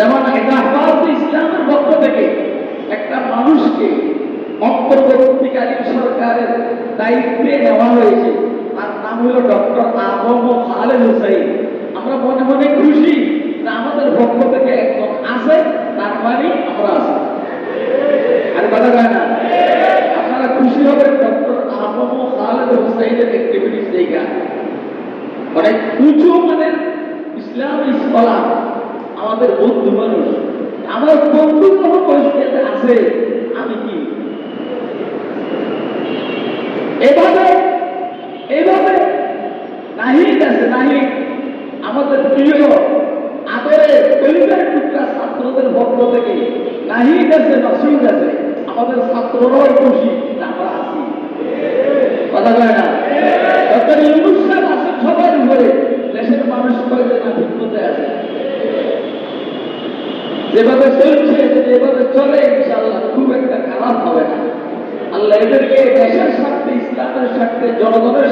যেমন এটা হেদাফাজ ইসলামের পক্ষ থেকে একটা মানুষকে অন্তর্বর্তীকালীন সরকারের দায়িত্বে নেওয়া হয়েছে। তার নাম হলো ডক্টর আবম খালেদ হুসাইন। আমরা মনে মনে খুশি আমাদের পক্ষ থেকে একজন আছে, তার মানে আমরা আছি। আর কথা কয় না? আপনারা খুশি হবেন ডক্টর আবম খালেদ হুসাইনের অ্যাক্টিভিটিস দেখা। অনেক উঁচু মানের ইসলামী স্কলার আমাদের বন্ধু মানুষ। আমার বন্ধু যখন পরিস্থিতিতে আছে, আমি কি? এভাবে এভাবে নাহিদ আছে, নাহিদ। আমাদের প্রিয় আদরে কলিকার টুকরা ছাত্রদের পক্ষ থেকে নাহিদ আছে নসিদ আছে। আমাদের ছাত্ররাও খুশি যে আমরা আছি কথা কয় না ডক্টর ইউনুস সাহেব আছেন সবার উপরে দেশের মানুষ কয়েছে না ঠিক মতে আছে যেভাবে চলছে, যেভাবে চলে ইনশাল্লাহ খুব একটা খারাপ হবে না। আল্লাহ এদেরকে দেশের স্বার্থে, ইসলামের স্বার্থে, জনগণের